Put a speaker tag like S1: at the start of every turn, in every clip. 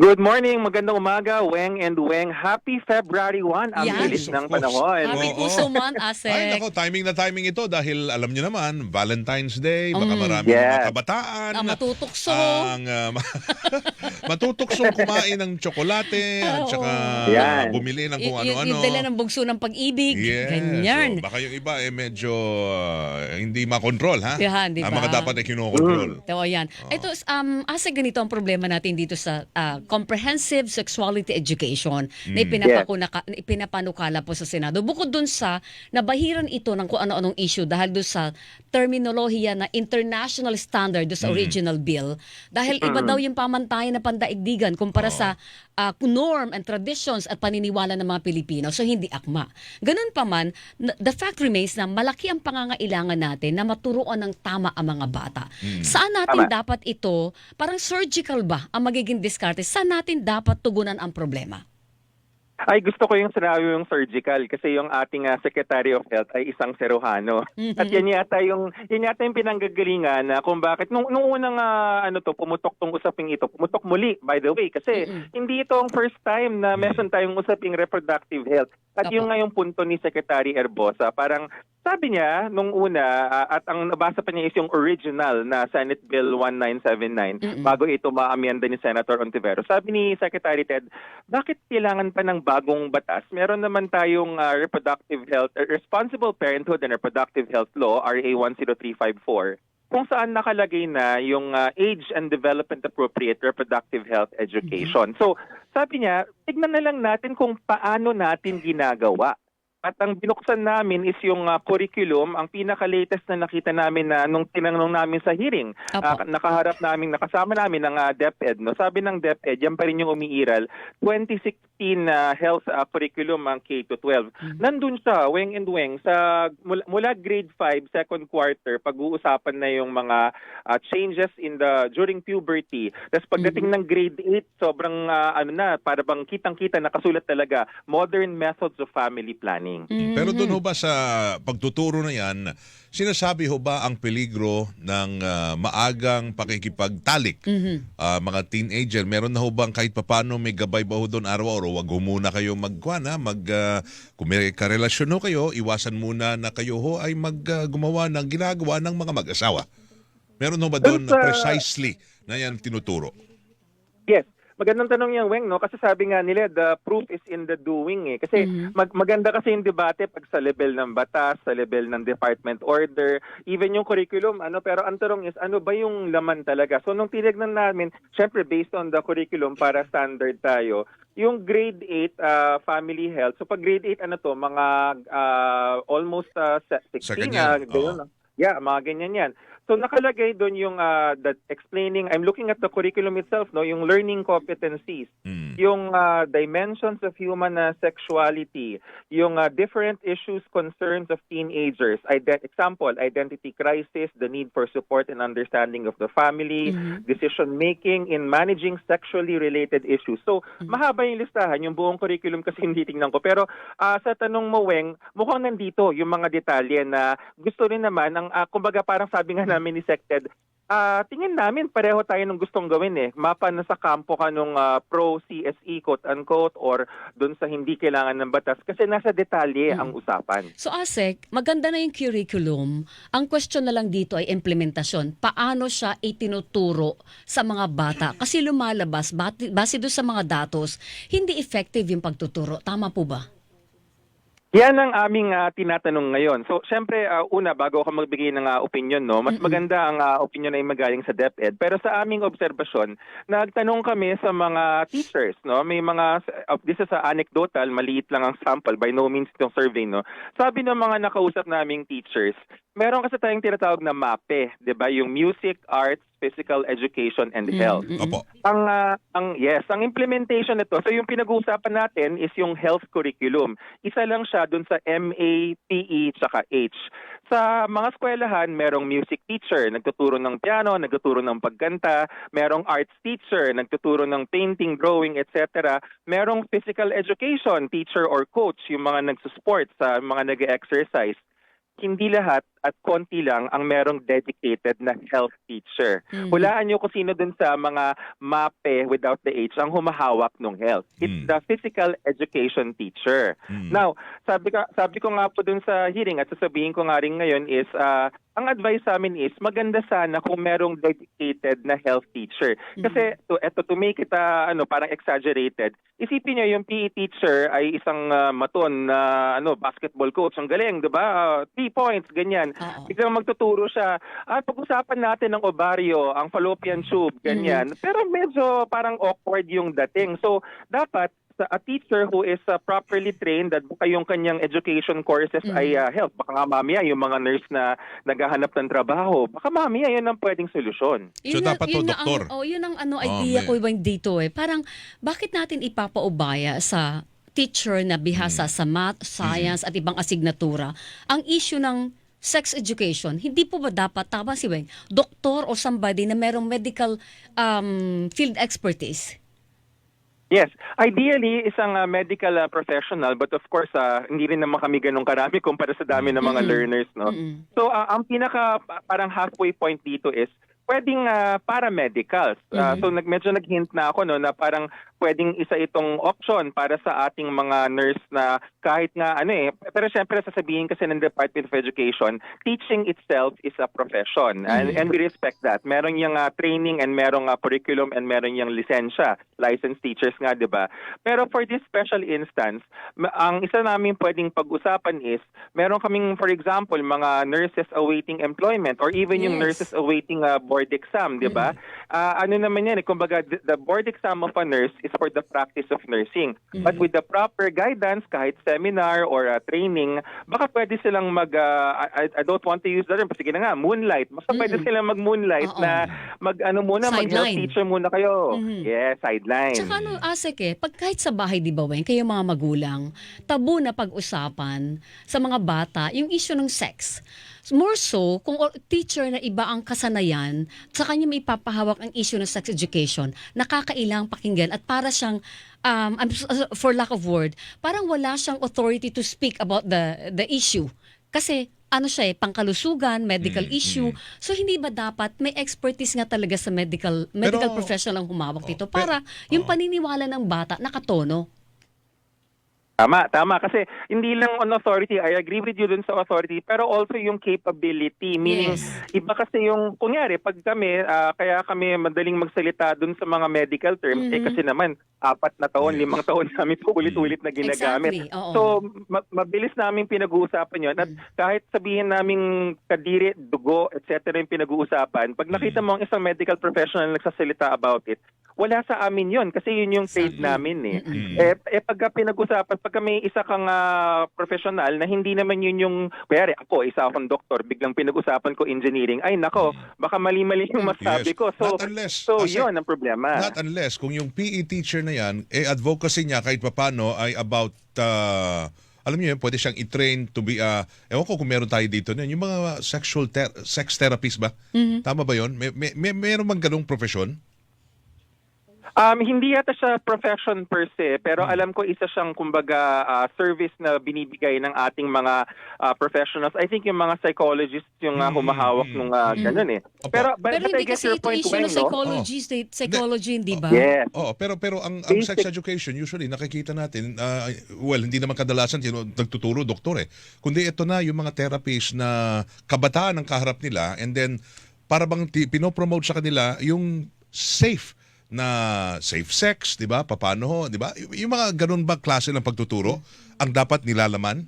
S1: Good morning, magandang umaga, Weng and Weng. Happy February 1. Ang
S2: Yan.
S1: bilis ng panahon.
S2: Happy
S3: Oo.
S2: Puso Month,
S3: Ay,
S2: Asek.
S3: nako, timing na timing ito dahil alam nyo naman, Valentine's Day, baka
S2: Mm.
S3: marami
S1: Yes.
S3: mga kabataan
S2: Ah, matutukso.
S3: ang uh, matutuksong kumain ng tsokolate at
S2: Oo.
S3: saka
S1: Yan.
S3: bumili ng kung
S2: Y- y-
S3: ano-ano.
S2: Yung dala ng bugso ng pag-ibig.
S3: Yes.
S2: Ganyan.
S3: So, baka yung iba eh medyo uh, hindi makontrol ha.
S2: Yan, di
S3: Ang
S2: ba?
S3: mga dapat ay kinokontrol.
S2: So, yan. Ito, um, asa ganito ang problema natin dito sa ah, comprehensive sexuality education
S3: Mm.
S2: na ipinapakuna- na ipinapanukala po sa Senado. Bukod dun sa nabahiran ito ng kung ano-anong issue dahil doon sa terminolohiya na international standard
S3: Mm.
S2: sa original bill. Dahil iba daw yung pamantayan na pandaigdigan kumpara sa ah, norm and traditions at paniniwala ng mga Pilipino. So, hindi akma. Ganun pa man, the fact remains na malaki ang pangangailangan natin na maturuan ng tama ang mga bata. Saan natin
S1: Tama.
S2: dapat ito, parang surgical ba ang magiging diskarte? Saan natin dapat tugunan ang problema?
S1: Ay, gusto ko yung sinabi yung surgical kasi yung ating ah, Secretary of Health ay isang seruhano. At yan yata yung, yan yata yung pinanggagalingan na kung bakit, nung, nung unang ah, ano to, pumutok tong usaping ito, pumutok muli, by the way, kasi hindi ito ang first time na meron tayong usaping reproductive health. At
S2: Apo.
S1: yung nga yung punto ni Secretary Erbosa, parang sabi niya nung una, ah, at ang nabasa pa niya is yung original na Senate Bill 1979
S2: Mm-mm.
S1: bago ito maamyenda ni Senator Ontiveros. Sabi ni Secretary Ted, bakit kailangan pa ng bagong batas? Meron naman tayong ah, reproductive health, uh, responsible parenthood and reproductive health law, RA 10354 kung saan nakalagay na yung ah, age and development appropriate reproductive health education. So, sabi niya, tignan na lang natin kung paano natin ginagawa. At ang binuksan namin is yung ah, curriculum, ang pinaka-latest na nakita namin na nung tinanong namin sa hearing,
S2: Opo.
S1: Ah, nakaharap namin, nakasama namin ng ah, DepEd. No? Sabi ng DepEd, yan pa rin yung umiiral, 2016 na health ah, curriculum ang K-12. Nandun siya, weng and weng, sa, mula, mula grade 5, second quarter, pag-uusapan na yung mga ah, changes in the during puberty. Tapos pagdating ng grade 8, sobrang ah, ano na, para bang kitang-kita, nakasulat talaga, modern methods of family planning.
S2: Mm-hmm.
S3: Pero doon ho ba sa pagtuturo na yan, sinasabi ho ba ang peligro ng ah, maagang pakikipagtalik?
S2: Mhm.
S3: Ah, mga teenager, meron na ho bang kahit papano may gabay ba ho doon araw-araw? Huwag ho muna kayo magkwan ha? Mag, ah, kung may karelasyon ho kayo, iwasan muna na kayo ho ay mag, gumawa ng ginagawa ng mga mag-asawa. Meron ho ba doon
S1: sa-
S3: precisely na yan tinuturo?
S1: Yes. Magandang tanong yan, Weng, no? Kasi sabi nga nila, the proof is in the doing, eh. Kasi
S2: Mhm.
S1: mag- maganda kasi yung debate pag sa level ng batas, sa level ng department order, even yung curriculum, ano, pero ang tanong is, ano ba yung laman talaga? So, nung tinignan namin, syempre, based on the curriculum, para standard tayo, yung grade 8 uh, family health, so pag grade 8, ano to, mga uh, almost uh, se- 16,
S3: Second
S1: ah,
S3: year,
S1: ganyan,
S3: oo.
S1: Yeah, mga ganyan yan. So nakalagay doon yung uh, that explaining, I'm looking at the curriculum itself, no, yung learning competencies,
S3: Mm.
S1: yung uh, dimensions of human uh, sexuality, yung uh, different issues, concerns of teenagers. Ide- example, identity crisis, the need for support and understanding of the family,
S2: Mhm.
S1: decision making in managing sexually related issues. So, mahaba yung listahan, yung buong curriculum kasi hindi tingnan ko. Pero ah, sa tanong mo, Weng, mukhang nandito yung mga detalye na gusto rin naman, ang, ah, kumbaga parang sabi nga namin ni Sected, ah, tingin namin pareho tayo nung gustong gawin eh. Mapa na sa kampo ka nung ah, pro-CSE quote-unquote or doon sa hindi kailangan ng batas kasi nasa detalye ang usapan.
S2: So Asek, maganda na yung curriculum. Ang question na lang dito ay implementasyon. Paano siya itinuturo sa mga bata? Kasi lumalabas, base doon sa mga datos, hindi effective yung pagtuturo. Tama po ba?
S1: Yan ang aming ah, tinatanong ngayon. So, syempre, ah, una, bago ako magbigay ng ah, opinion, no, mas maganda ang ah, opinion ay magaling sa DepEd. Pero sa aming obserbasyon, nagtanong kami sa mga teachers. No? May mga, uh, this is a anecdotal, maliit lang ang sample, by no means itong survey. No? Sabi ng mga nakausap naming teachers, meron kasi tayong tinatawag na MAPE, di ba? Yung Music, Arts, Physical Education, and Health
S2: Mm, mm, mm.
S3: Opo.
S1: ang ah, ang yes, ang implementation nito. So yung pinag-uusapan natin is yung health curriculum. Isa lang siya dun sa MA, PE, tsaka H. Sa mga eskwelahan, merong music teacher, nagtuturo ng piano, nagtuturo ng pagkanta, merong arts teacher, nagtuturo ng painting, drawing, etc. Merong physical education teacher or coach, yung mga nagsusport sa mga nag-exercise hindi lahat at konti lang ang merong dedicated na health teacher.
S2: Mhm.
S1: Hulaan niyo kung sino dun sa mga MAPE without the H ang humahawak ng health. It's
S3: Mm.
S1: the physical education teacher.
S3: Mm.
S1: Now, sabi ka sabi ko nga po dun sa hearing at sasabihin ko nga rin ngayon is ah, ang advice sa amin is maganda sana kung merong dedicated na health teacher. Kasi to eto to make it ah, ano parang exaggerated. Isipin niyo yung PE teacher ay isang ah, maton na ano basketball coach ang galing, 'di ba? Ah, three points ganyan. Biglang magtuturo siya, ah, pag-usapan natin ng ovaryo, ang fallopian tube, ganyan. Pero medyo parang awkward yung dating. So, dapat sa a teacher who is uh, properly trained at baka yung kanyang education courses
S2: Mm.
S1: ay uh, health. Baka nga mamaya yung mga nurse na naghahanap ng trabaho, baka mamaya yun ang pwedeng solusyon.
S3: So,
S2: na-
S3: dapat to,
S2: na
S3: doktor.
S2: Ang, oh, yun ang ano,
S3: Oh,
S2: idea
S3: may-
S2: ko ibang dito eh. Parang, bakit natin ipapaubaya sa teacher na bihasa
S3: Mm.
S2: sa math, science at ibang asignatura ang issue ng sex education, hindi po ba dapat, tama si Weng, doktor o somebody na merong medical um, field expertise?
S1: Yes, ideally isang uh, medical uh, professional but of course uh, hindi rin naman kami ganun karami kumpara sa dami ng mga
S2: Mm-mm.
S1: learners no.
S2: Mm-mm.
S1: So uh, ang pinaka pa- parang halfway point dito is pwedeng uh, paramedicals. Uh,
S2: Mhm.
S1: So nag medyo nag-hint na ako no na parang pwedeng isa itong option para sa ating mga nurse na kahit nga ano eh pero syempre sasabihin kasi ng Department of Education, teaching itself is a profession and,
S2: Mhm.
S1: and we respect that. Meron yung uh, training and merong uh, curriculum and meron yung lisensya, licensed teachers nga 'di ba? Pero for this special instance, ang isa namin pwedeng pag-usapan is meron kaming for example mga nurses awaiting employment or even yung
S2: Yes.
S1: nurses awaiting a board exam, 'di ba? Ah, ano naman yan, eh, kumbaga the, the board exam of a nurse is for the practice of nursing. But with the proper guidance, kahit seminar or ah, training, baka pwede silang mag ah, I, I don't want to use the term, sige na nga, moonlight. Baka pwede
S2: Mm-mm.
S1: silang mag-moonlight
S2: Oo.
S1: na mag ano muna, mag health
S2: Sideline.
S1: teacher muna kayo.
S2: Mhm.
S1: Yes, sideline.
S2: Tsaka ano, Asek eh, pag kahit sa bahay, di ba, Wen, kayo mga magulang, tabu na pag-usapan sa mga bata yung issue ng sex. More so, kung teacher na iba ang kasanayan, sa kanya may ipapahawak ang issue ng sex education, nakakailang pakinggan at para siyang, um, s- for lack of word, parang wala siyang authority to speak about the the issue. Kasi ano siya eh, pangkalusugan, medical
S3: Mm,
S2: issue. So hindi ba dapat may expertise nga talaga sa medical medical
S3: Pero-
S2: professional ang humawak dito
S3: pe-
S2: para yung
S3: oh.
S2: paniniwala ng bata nakatono.
S1: Tama, tama. Kasi hindi lang on authority, I agree with you dun sa authority, pero also yung capability. Meaning,
S2: Yes.
S1: iba kasi yung, kunyari, pag kami, ah, kaya kami madaling magsalita dun sa mga medical terms, eh
S2: Mhm.
S1: kasi naman, apat na taon,
S3: Yes.
S1: limang taon namin po ulit-ulit na ginagamit.
S2: Exactly, oo.
S1: So, ma- mabilis namin pinag-uusapan yon At
S2: Mm.
S1: kahit sabihin namin kadiri, dugo, etc. yung pinag-uusapan, pag nakita mo ang isang medical professional na nagsasalita about it, wala sa amin yon kasi yun yung trade namin eh.
S2: Mm-mm.
S1: Eh, eh pagka pinag-usapan, pagka may isa kang ah, professional na hindi naman yun yung, kaya ako, isa akong doktor, biglang pinag-usapan ko engineering, ay nako, baka mali-mali yung masabi
S3: Yes.
S1: ko. So,
S3: Not unless,
S1: so
S3: kasi-
S1: yun ang problema.
S3: Not unless kung yung PE teacher na yan, eh advocacy niya kahit papano ay about uh, alam niyo yun, pwede siyang i-train to be a ewan ko kung meron tayo dito na yung mga sexual ther- sex therapist ba?
S2: Mm-hmm.
S3: Tama ba yun? May, may, may meron bang ganung profesyon?
S1: Um, hindi yata siya profession per se, pero
S3: Hmm.
S1: alam ko isa siyang kumbaga ah, service na binibigay ng ating mga ah, professionals. I think yung mga psychologists yung
S3: Mm,
S1: humahawak
S3: mm,
S1: nung
S2: mm.
S1: ganun eh.
S3: Opo.
S1: Pero, but,
S2: Pero
S1: but I
S2: hindi kasi
S1: your
S2: ito
S1: point,
S2: issue ng
S1: no?
S2: psychology, state psychology, hindi ba?
S1: Yes.
S3: Oo, pero pero ang, ang sex
S1: Basic-
S3: education usually nakikita natin uh, well hindi naman kadalasan sino nagtuturo doktor eh. Kundi ito na yung mga therapists na kabataan ang kaharap nila and then para bang ti- pinopromote sa kanila yung safe na safe sex, 'di ba? Paano ho, 'di ba? Y- Yung mga ganun ba klase ng pagtuturo ang dapat nilalaman?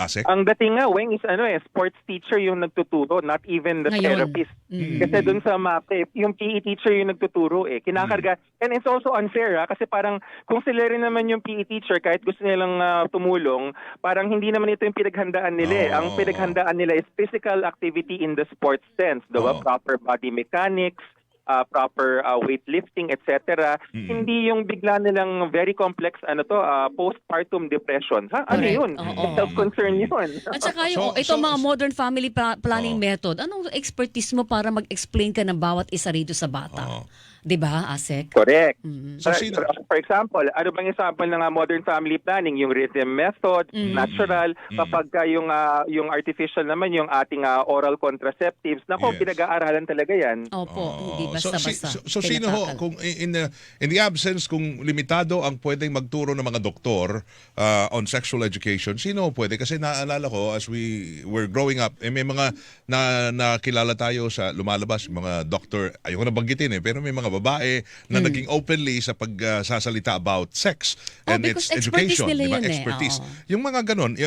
S3: Asek?
S1: Ang dating nga, Weng, is ano eh, sports teacher yung nagtuturo, not even the
S2: Ngayon.
S1: therapist.
S2: Mm.
S1: Kasi dun sa MAPE, yung PE teacher yung nagtuturo eh. Kinakarga. And it's also unfair ha, kasi parang kung sila rin naman yung PE teacher, kahit gusto nilang ah, tumulong, parang hindi naman ito yung pinaghandaan nila eh. Ang
S3: Oo.
S1: pinaghandaan nila is physical activity in the sports sense. Diba?
S3: Oo.
S1: Proper body mechanics, ah, proper ah, weightlifting, etc.
S3: Mm.
S1: Hindi yung bigla nilang very complex ano to, ah, postpartum depression. Ha? Ano
S2: Correct.
S1: yun?
S2: Oo.
S1: Self-concern yun.
S2: At saka yung,
S3: So-
S2: ito
S3: so-
S2: mga modern family pa- planning method, anong expertise mo para mag-explain ka ng bawat isa rito sa bata?
S3: Oo.
S2: 'Di ba, Asek?
S1: Correct.
S2: Mhm.
S3: So,
S1: For-
S3: sino-
S1: for example, ano bang example ng uh, modern family planning? Yung rhythm method,
S2: Mm.
S1: natural,
S3: Mm.
S1: kapag ka yung uh, yung artificial naman yung ating uh, oral contraceptives. Nako,
S3: Yes.
S1: pinag-aaralan talaga 'yan.
S2: Opo,
S3: Oo.
S2: hindi
S3: So, si-
S2: basta-basta.
S3: So, so, sino ho, kung in, the, in the absence, kung limitado ang pwedeng magturo ng mga doktor uh, on sexual education, sino pwede? Kasi naalala ko, as we were growing up, eh, may mga na, nakilala tayo sa lumalabas, mga doctor, ayoko na banggitin eh, pero may mga babae na naging openly sa pagsasalita about sex.
S2: Oh,
S3: and its education, di ba?
S2: yun eh,
S3: Expertise.
S2: oo.
S3: Yung mga ganon, y-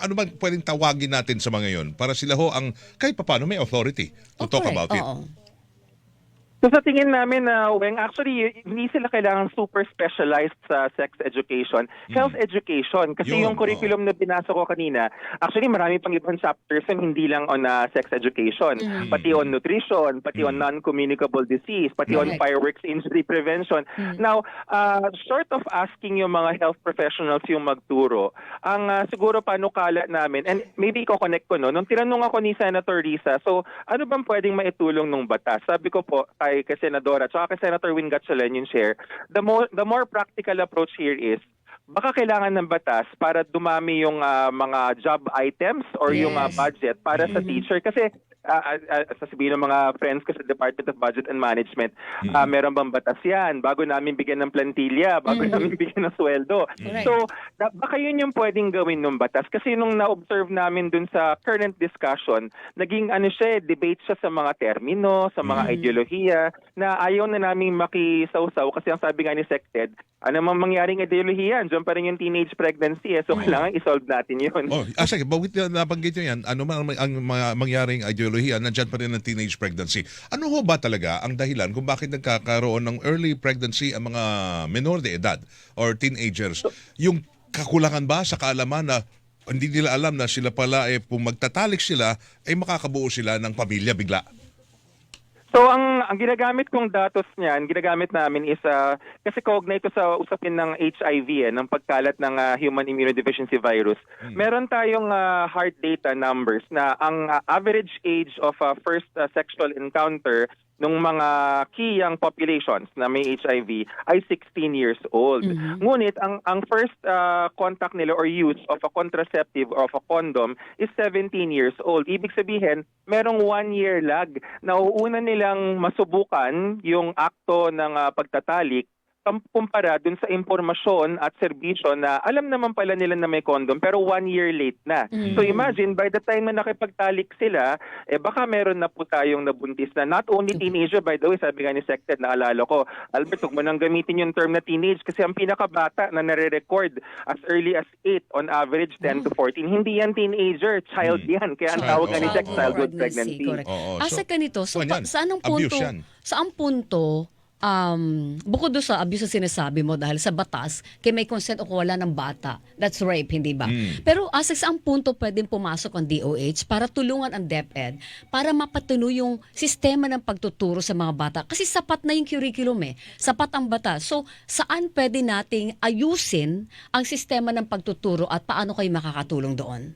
S3: ano ba pwedeng tawagin natin sa mga yon para sila ho ang kahit paano may authority to
S2: Oh,
S3: talk about it.
S2: Oo.
S1: So sa tingin namin na Weng, actually hindi sila kailangan super specialized sa sex education, health education kasi
S3: Yun,
S1: yung curriculum na binasa ko kanina, actually marami pang ibang chapters and hindi lang on uh, sex education,
S2: Mm.
S1: pati on nutrition, pati on non-communicable disease, pati on
S2: Correct.
S1: fireworks injury prevention. Now, uh, short of asking yung mga health professionals yung magturo, ang uh, siguro panukala namin and maybe ko connect ko no, nung tinanong ako ni Senator Risa, so ano bang pwedeng maitulong ng batas? Sabi ko po kay, kay Senadora at kay Senator Win Gatchalian yung share, the more the more practical approach here is baka kailangan ng batas para dumami yung ah, mga job items or yung ah,
S2: Yes.
S1: budget para sa teacher kasi ah, ah, ah, sasabihin ng mga friends ko sa Department of Budget and Management, ah, meron bang batas yan bago namin bigyan ng plantilla, bago
S2: Mhm.
S1: namin bigyan ng sweldo.
S2: Correct.
S1: So, da- baka yun yung pwedeng gawin ng batas kasi nung na-observe namin dun sa current discussion, naging ano siya, eh, debate siya sa mga termino, sa mga
S2: Mhm.
S1: ideolohiya na ayaw na namin makisawsaw kasi ang sabi nga ni Sected, ano mang mangyaring ideolohiya, dyan pa rin yung teenage pregnancy eh. So,
S3: Oo.
S1: kailangan isolve natin yun.
S3: Oh, ah, sige, bawit na nabanggit nyo yan, ano man ang, ang mga mangyaring ideolohiya, nandyan pa rin ang teenage pregnancy. Ano ho ba talaga ang dahilan kung bakit nagkakaroon ng early pregnancy ang mga menor de edad or teenagers? Yung kakulangan ba sa kaalaman na hindi nila alam na sila pala eh kung magtatalik sila ay makakabuo sila ng pamilya bigla.
S1: So ang ang ginagamit kong datos niyan, ginagamit namin is uh, kasi ito sa usapin ng HIV eh, ng pagkalat ng uh, human immunodeficiency virus. Meron tayong uh, hard data numbers na ang uh, average age of uh, first uh, sexual encounter ng mga key young populations na may HIV ay 16 years old.
S2: Mhm.
S1: Ngunit ang ang first uh, contact nila or use of a contraceptive or of a condom is 17 years old. Ibig sabihin, merong one year lag na uuna nilang masubukan yung akto ng uh, pagtatalik kumpara dun sa impormasyon at serbisyo na alam naman pala nila na may condom pero one year late na.
S2: Mhm.
S1: So imagine by the time na nakipagtalik sila, eh baka meron na po tayong nabuntis na not only teenager by the way, sabi nga ni Sected, naalala ko, Albert, huwag mo nang gamitin yung term na teenage kasi ang pinakabata na nare-record as early as 8 on average 10 to 14. Hindi yan teenager, child
S3: Mm.
S1: yan. Kaya ang tawag nga ni. Sex childhood pregnancy.
S2: Correct.
S3: Oo,
S2: Asa
S3: so-
S2: ganito, so,
S3: Ano
S2: pa, ang
S3: Abuse
S2: punto, saan punto, um, bukod doon sa abuse na sinasabi mo dahil sa batas, kay may consent o kung wala ng bata, that's rape, hindi ba?
S3: Mm.
S2: Pero asa saan punto pwedeng pumasok ang DOH para tulungan ang DepEd para mapatuloy yung sistema ng pagtuturo sa mga bata? Kasi sapat na yung curriculum eh, sapat ang batas. So, saan pwede nating ayusin ang sistema ng pagtuturo at paano kayo makakatulong doon?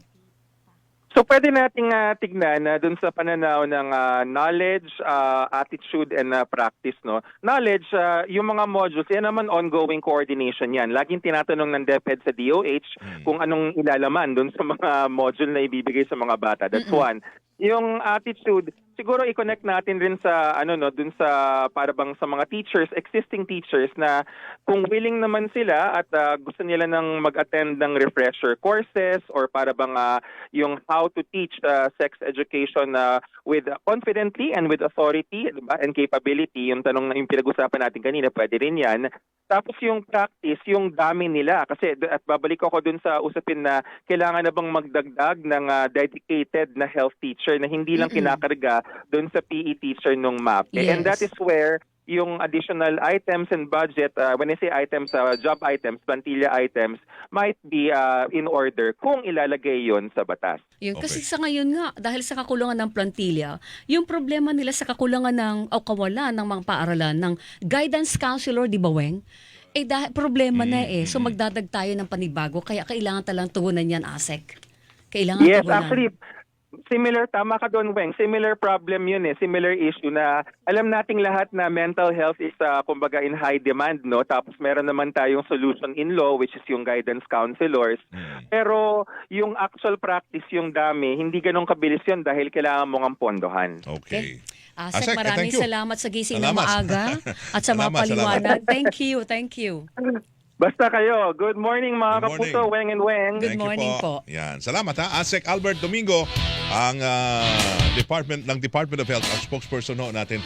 S1: So pwede nating ah, tignan na dun sa pananaw ng ah, knowledge, ah, attitude and ah, practice no. Knowledge ah, yung mga modules yan naman ongoing coordination yan. Laging tinatanong ng DepEd sa DOH kung anong ilalaman dun sa mga module na ibibigay sa mga bata. That's one. Yung attitude, siguro i-connect natin rin sa ano no, dun sa para bang sa mga teachers, existing teachers na kung willing naman sila at ah, gusto nila nang mag-attend ng refresher courses or para bang ah, yung how to teach uh, sex education uh, with uh, confidently and with authority diba? and capability. Yung tanong na yung pinag-usapan natin kanina, pwede rin yan. Tapos yung practice, yung dami nila. Kasi at babalik ako dun sa usapin na kailangan na bang magdagdag ng uh, dedicated na health teacher na hindi lang kinakarga dun sa PE teacher nung MAPE. And that
S2: Yes.
S1: is where yung additional items and budget, uh, when I say items, uh, job items, plantilla items, might be uh, in order kung ilalagay yon sa batas.
S2: Yun, kasi
S3: Okay.
S2: sa ngayon nga, dahil sa kakulangan ng plantilla, yung problema nila sa kakulangan ng, o kawalan ng mga paaralan, ng guidance counselor, di ba, Weng? Eh, dahil, problema na eh. So, magdadag tayo ng panibago, kaya kailangan talang tugunan yan, ASEC. Kailangan
S1: Yes,
S2: tugunan.
S1: actually, Similar, tama ka doon, Weng. Similar problem yun eh. Similar issue na alam nating lahat na mental health is uh, kumbaga in high demand, no? Tapos meron naman tayong solution in law which is yung guidance counselors.
S3: Mm.
S1: Pero yung actual practice, yung dami, hindi ganun kabilis yun dahil kailangan mong ang pondohan.
S3: Okay.
S2: Asek,
S3: Asek, eh,
S2: maraming salamat sa gising ng
S3: Salamat.
S2: maaga at sa mga paliwanag. Thank you, thank you.
S1: Basta kayo. Good morning mga
S3: Good morning.
S1: kapuso, Weng and Weng.
S2: Good
S3: Thank you
S2: morning po.
S3: Yan. Salamat ha. Asek Albert Domingo, ang ah, Department ng Department of Health, ang spokesperson ho natin